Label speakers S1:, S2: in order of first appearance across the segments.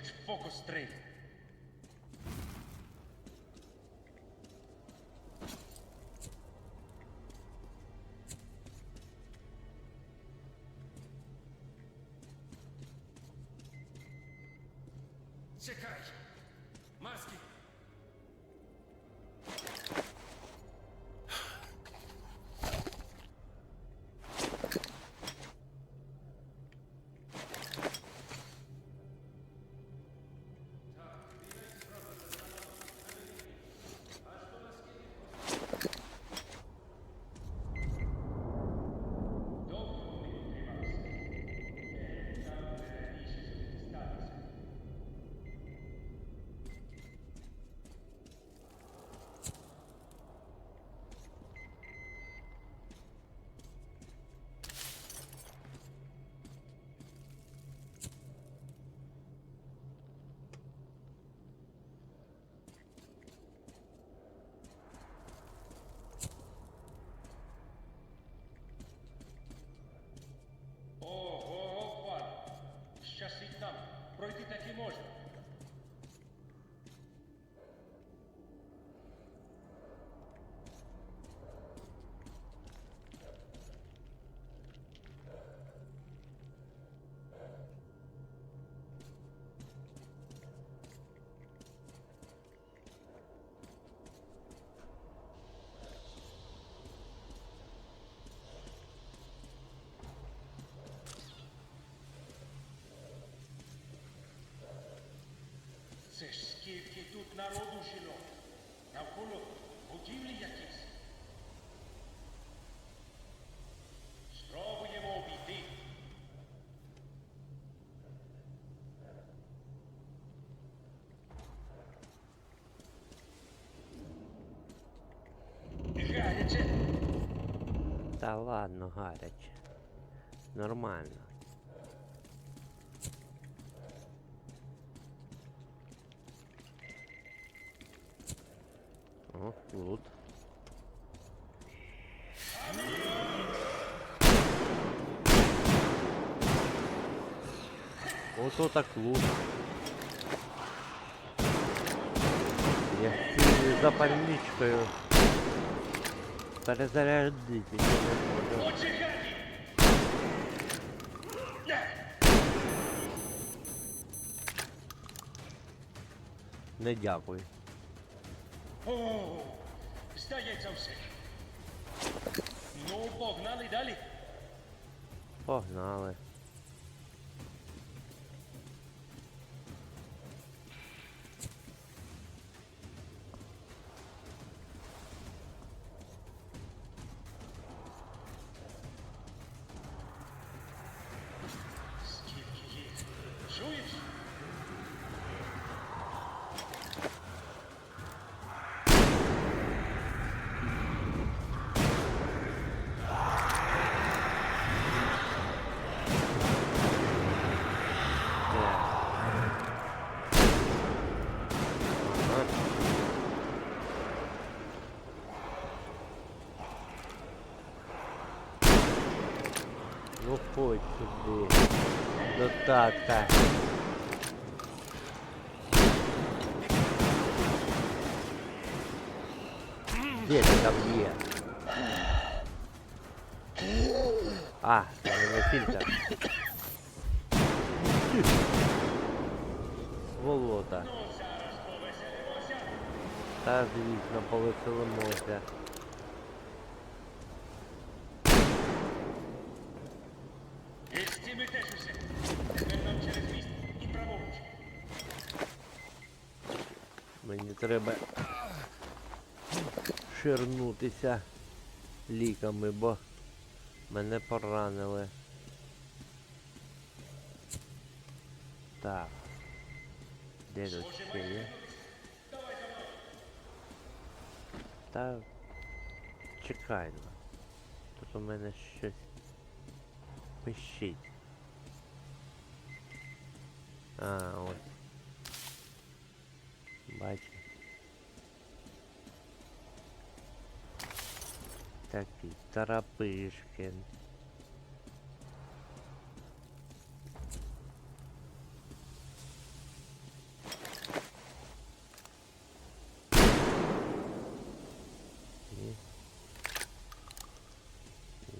S1: хоч в фокус стрель. Чекай! Маски! Ого, пан! Щастить нам! Пройти так і можна. Це ж скільки тут народу жінок. Навколо будівлі якісь. Спробуємо обійти. Гаряче.
S2: Та ладно, гаряче. Нормально. Лут. Ото так лут. Я хотів запальничкою перезарядити. я не можу.
S1: Почекай!
S2: Не дякую.
S1: Здається все. Ну, погнали далі.
S2: Погнали. Ну ходь сюди. До тата. Де ти там є? А, це не фільтр. Волота. Та звісно, повеселимося. Мені треба ширнутися ліками, бо мене поранили. Так. Де тут ще є? Та чекай. Тут у мене щось пищить. А, ось. Бачу. Такий Тарапишкин.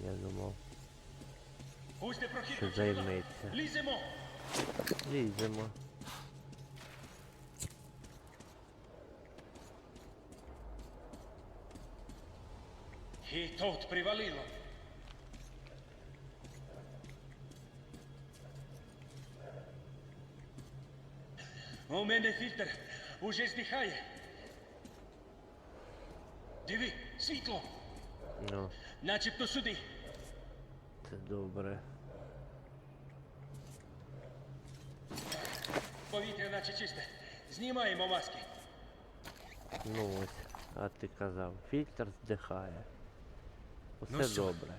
S2: Я думав. Що займеться.
S3: Лиземо.
S2: Ліземо.
S3: І привалило. У мене фільтр уже здихає. Диви, світло,
S2: Ну,
S3: начебто сюди.
S2: це добре.
S3: Повітря наче чисте. Знімаємо маски.
S2: Ну ось, а ти казав, фільтр здихає. Усе
S3: Ну що?
S2: добре.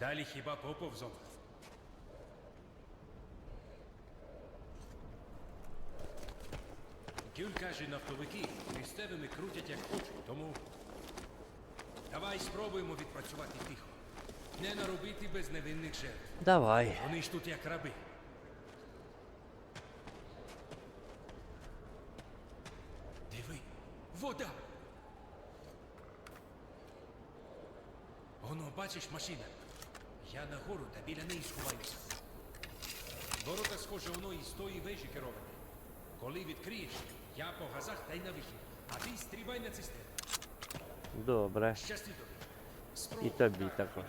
S3: Далі хіба поповзом.
S1: Кюль каже, нафтовики місцевими крутять як хочуть, тому давай спробуємо відпрацювати тихо. Не наробити безневинних жертв.
S2: Давай.
S1: Вони ж тут як раби. Диви, вода. Воно, бачиш, машина. Я нагору та біля неї сховаюся. Ворота, схоже, воно із тої вежі кероване. Коли відкриєш, я по газах та й на вихід. А ти стрібай на цистерну.
S2: Добре.
S1: Щасти тобі.
S2: І тобі також.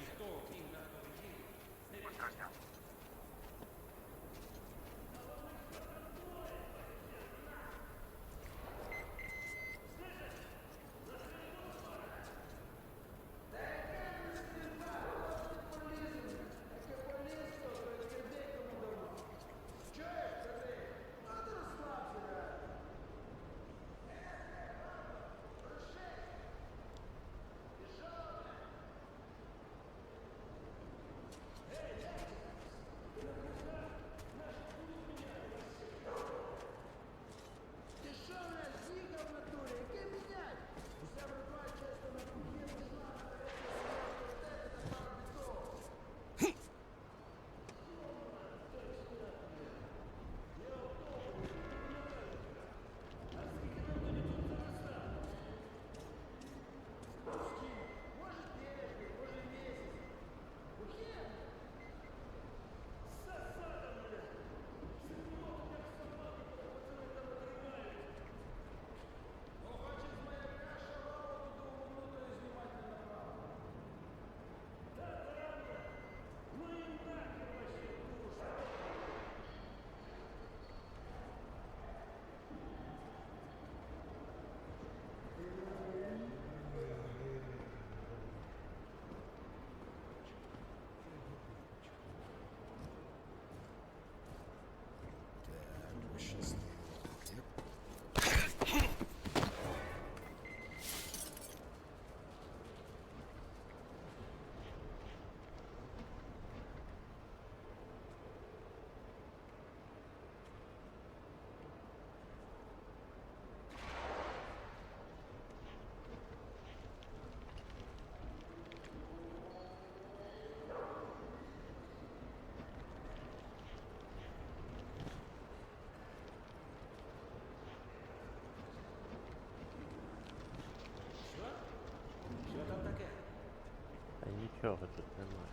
S2: Нічого тут немає.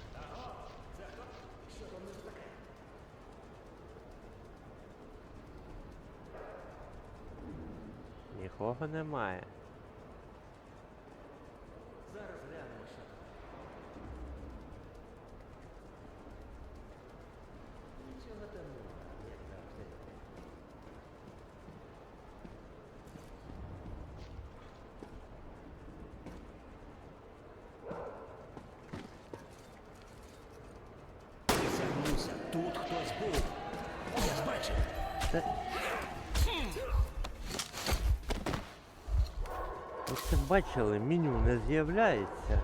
S2: Нікого немає.
S3: Присягнуся, тут хтось був. Я ж бачив.
S2: Це бачили, меню не з'являється.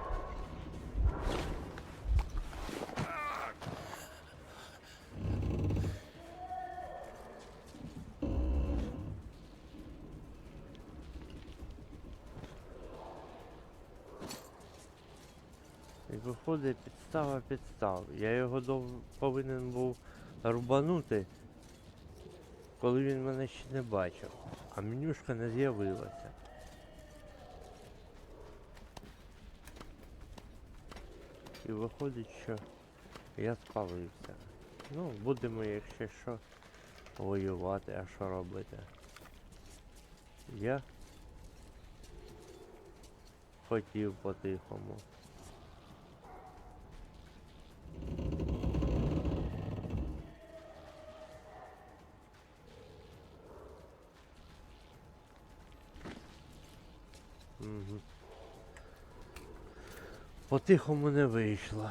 S2: І виходить підстава підстав. Я його дов... повинен був рубанути, коли він мене ще не бачив, а менюшка не з'явилася. І виходить, що я спалився. Ну, будемо, якщо що, воювати, а що робити. Я хотів по-тихому. По-тихому не вийшло.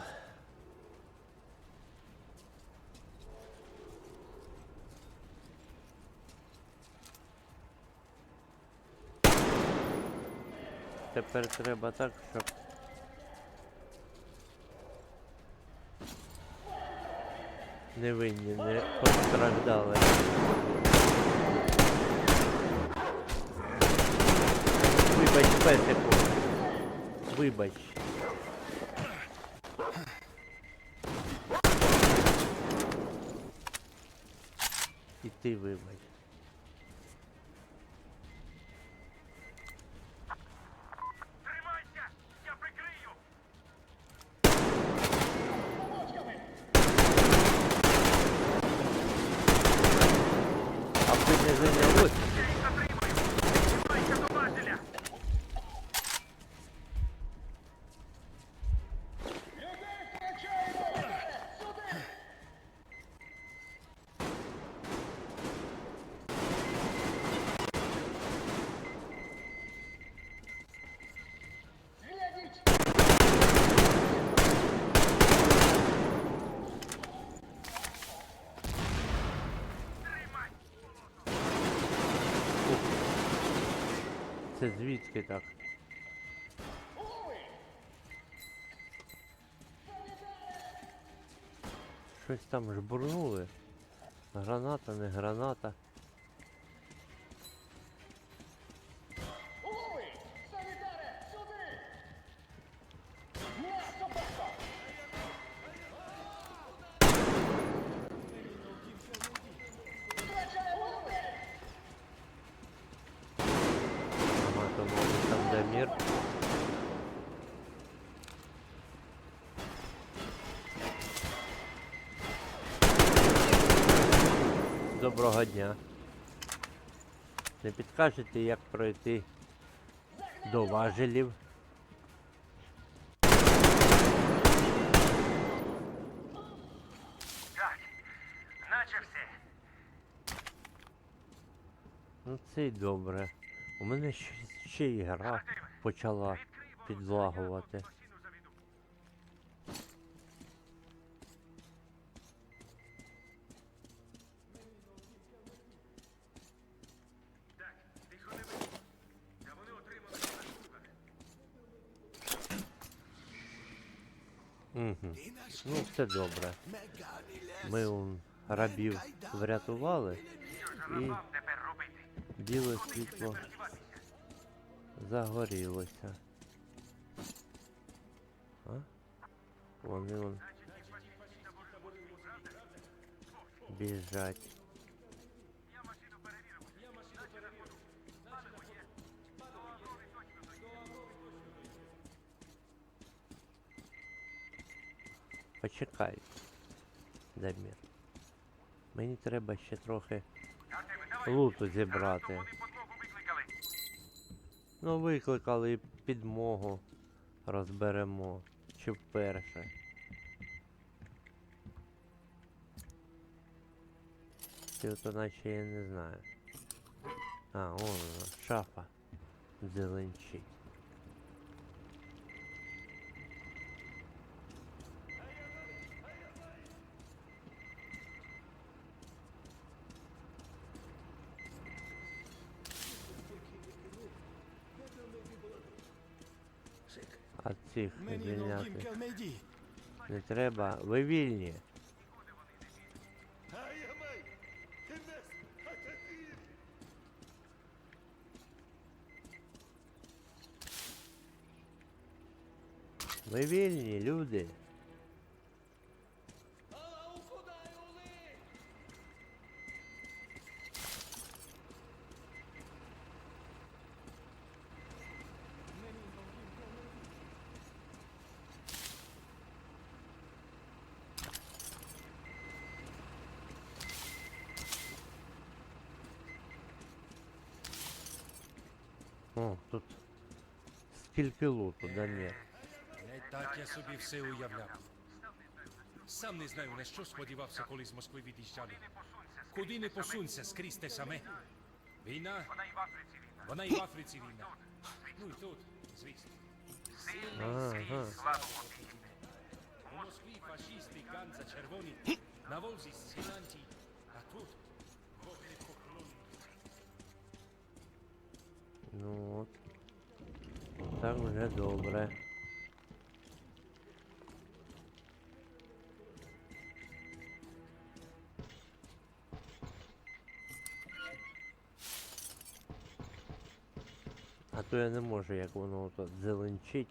S2: Тепер треба так, щоб. Невинні не постраждали. Вибач, песику. Вибач. І ти вибач.
S3: Тримайся! Я прикрию!
S2: А ви не зайнялося?
S3: Я їх затримаю! Тримайся до важеля! Людей втрачаємо! Сюди! Глядіть! Тримай!
S2: Це звідки так? Щось там жбурнули. Граната, не граната. Не як пройти до важелів?
S3: Так, наче все.
S2: Ну це й добре. У мене ще, ще і гра почала підлагувати. Все добре. Ми он, рабів врятували і біле світло загорілося. А? Вони он біжать. Почекай. Дамір. Мені треба ще трохи луту зібрати. Ну, викликали підмогу. Розберемо. Чи вперше. Чи ото наче я не знаю. А, вон шафа. Зеленчить. А цих звільняти не треба. Ви вільні. Ви вільні, люди. Стільки луту, да ні.
S1: Не так я собі все уявляв. Сам не знаю, на що сподівався, коли з Москви від'їжджали. Куди не посунься, скрізь те саме. Війна,
S3: Вона і в Африці війна.
S1: Ну і тут, звісно.
S2: Ага.
S3: Слава Богу.
S1: У Москві фашисти, ганза червоні, на Волзі сіланті, а тут вогнепоклонні.
S2: Ну от. Так вже добре. А то я не можу, як воно тут зеленчить.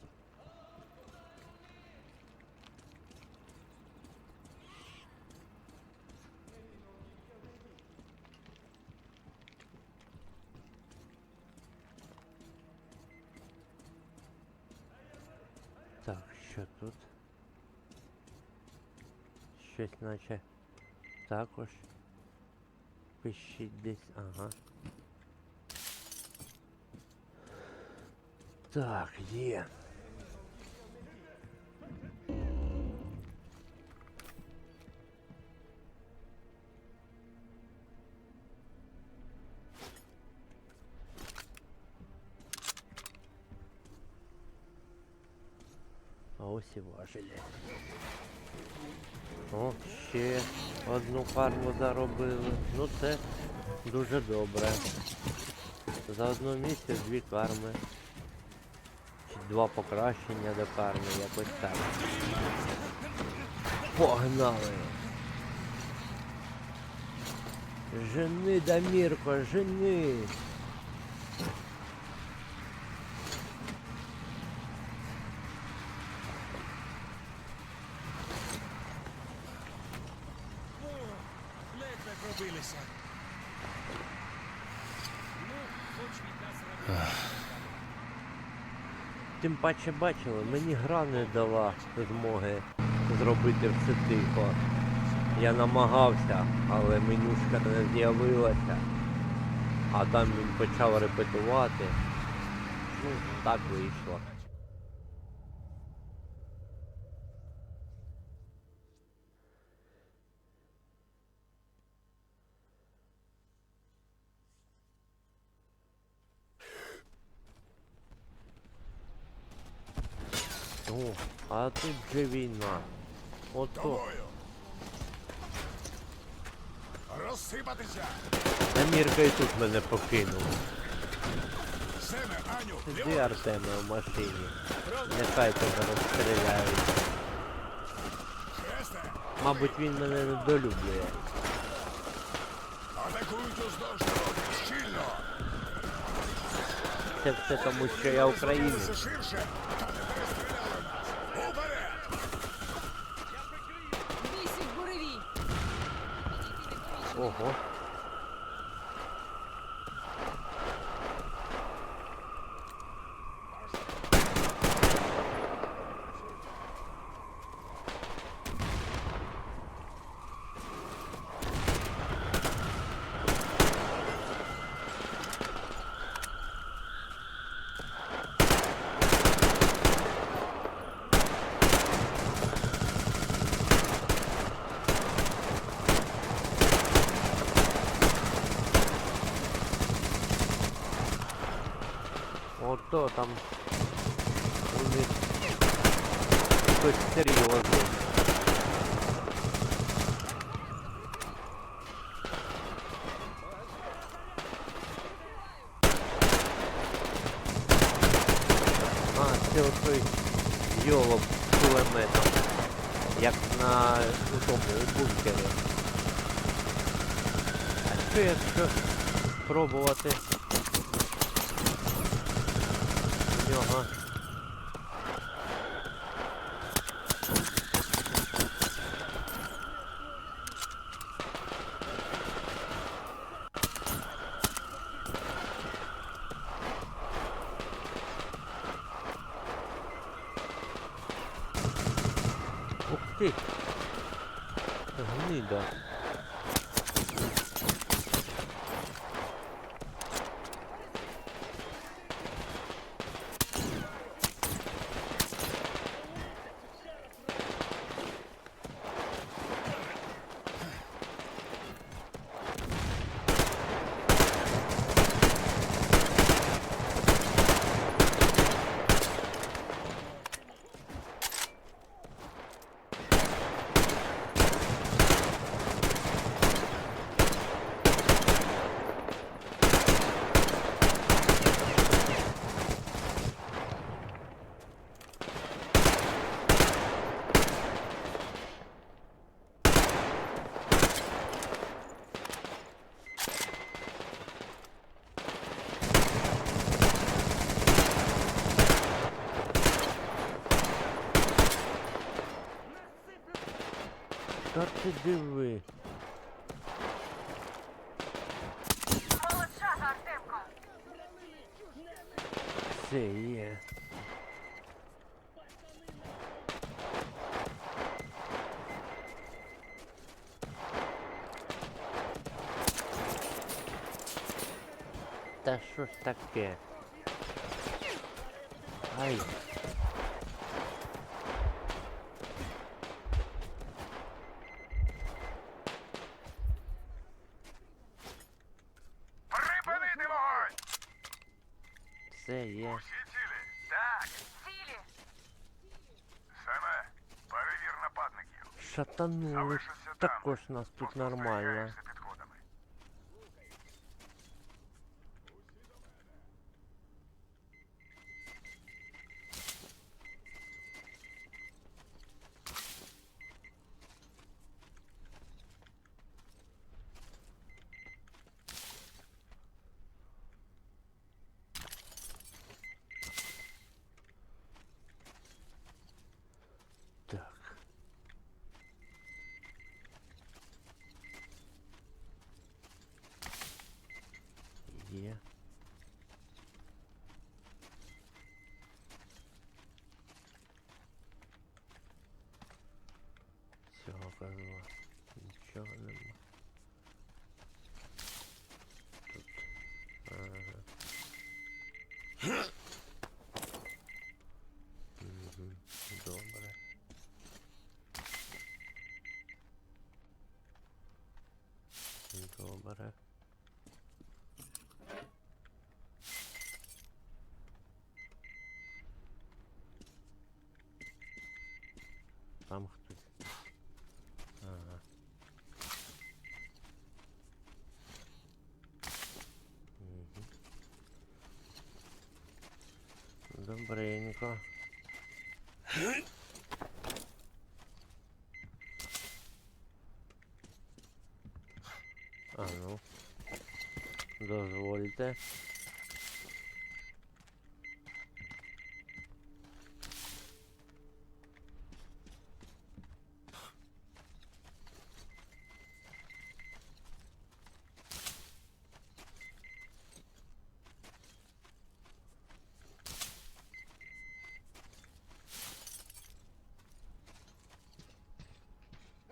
S2: Так, що тут? Щось наче також пищить десь, ага. Так, є. Карму заробили. Ну це дуже добре. За одну місце дві карми. Чи два покращення до карми, якось так. Погнали! Жени, Дамірко, жени!
S1: Ледве пробилися. Ну, хоч від нас ради.
S2: Тим паче бачили, мені гра не дала змоги зробити все тихо. Я намагався, але менюшка не з'явилася. А там він почав репетувати. Ну, так вийшло. А тут же війна. Ото.
S4: Розсипатися!
S2: Амірка і тут мене покинув.
S4: Семе, Аню, ліворуч.
S2: Артеме в машині. Нехай тебе розстріляють.
S4: Хресте,
S2: Мабуть, він мене недолюблює.
S4: атакують уздовж дороги. Щільно.
S2: Це все тому, що я українець.
S4: Ширше, та не перестріляли нас. Уперед!
S5: Бійся, буревій!
S2: Ого. Там них щось серйозне. А, це отой йолоп з кулеметом. Як на у тому у бункері. А що у нього? Ух ти! Гнида. Та ти диви.
S5: Молодчага, Артемко!
S2: Це є. Та що ж таке? Ай.
S4: Всі цілі? Так.
S5: Цілі!
S4: Семе, перевір нападників.
S2: Шатанули. Також нас тут нормально. Є. Цього козла. Нічого нема. Тут. Ага. Мгм, Добре. Добре. Там хтось. Ага. Мгм. Добренько. А ну. Дозвольте.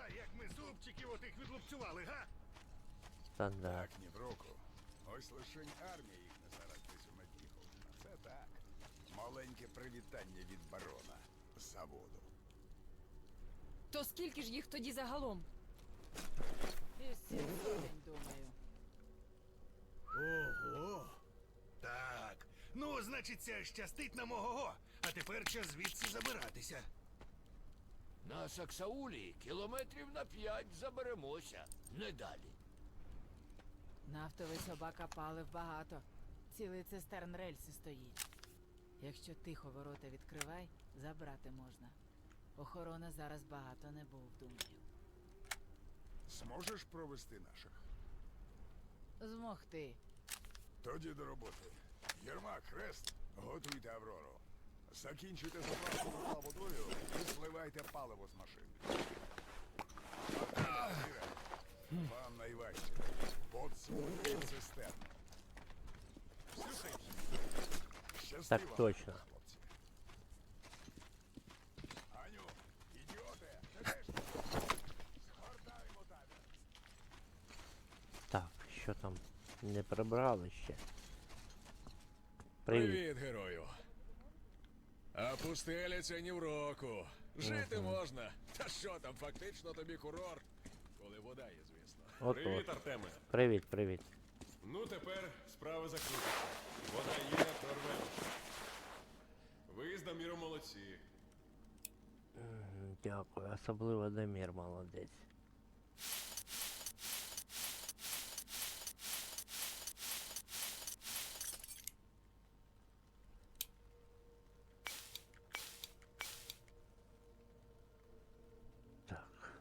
S4: А як ми зубчиків отих відлупцювали, га?
S2: Стандарт.
S4: ні в руку. Ось лишень армія їх не зарадись у Матіху. А це так. Маленьке привітання від барона. Заводу.
S6: То скільки ж їх тоді загалом? Сотень, думаю.
S4: Ого. Так. Ну, значить, це щастить нам ого. А тепер час звідси забиратися.
S7: На Саксаулі кілометрів на п'ять заберемося, не далі.
S6: Нафтовий собака палив багато. Цілий цистерн рельси стоїть. Якщо тихо ворота відкривай, забрати можна. Охорони зараз багато не був, думаю.
S4: Зможеш провести наших?
S6: Змогти.
S4: Тоді до роботи. Єрмак, хрест, готуйте Аврору. Закінчуйте заправку тепла водою і зливайте паливо з машин. Вам найважче. Подсвої цистерн. Слухайте.
S2: Так точно. Що там? Не прибрали ще. Привіт.
S8: Привіт, герою. А пустеля це ні в року. Жити можна. Та що там, фактично тобі курорт, коли вода є, звісно.
S2: От
S8: Привіт,
S2: от.
S8: Артеме.
S2: Привіт, привіт.
S8: Ну тепер справа закрита. Вода є, то рвемо. Ви з Даміром молодці.
S2: Дякую, особливо Дамір молодець. Так.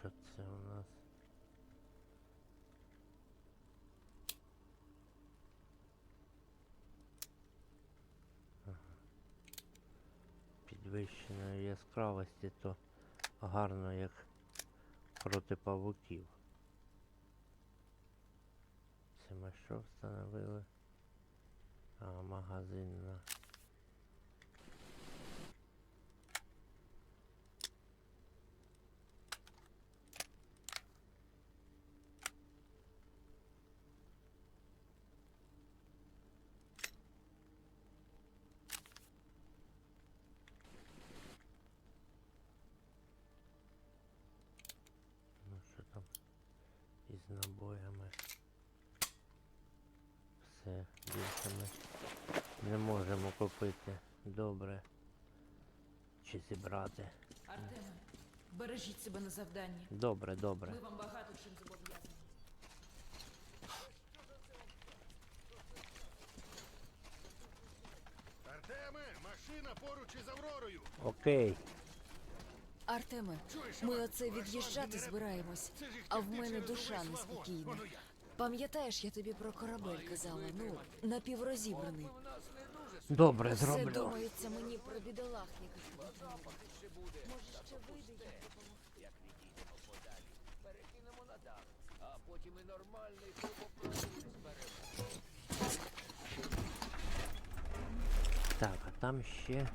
S2: Що це у нас? підвищеної яскравості, то гарно як проти павуків. Це ми що встановили? А, магазин на. Ну що там із набоями. Все, більше ми не можемо купити. Добре. Чи зібрати.
S5: Артеме, бережіть себе на завданні.
S2: Добре, добре.
S5: Ми вам багато чим зобов'язані.
S9: Артеме, машина поруч із Авророю.
S2: Окей.
S10: Артеме, ми оце від'їжджати збираємось, а в мене душа неспокійна. Пам'ятаєш, я тобі про корабель казала, ну, напіврозібраний.
S2: Добре,
S10: Все
S2: зроблю.
S10: думається мені про бідолах, яких тобі треба. Може, ще вийде їх допомогти.
S7: як відійдемо подалі. Перекинемо на дах, а потім і нормальний турбопродукт зберемо.
S2: Так, а там ще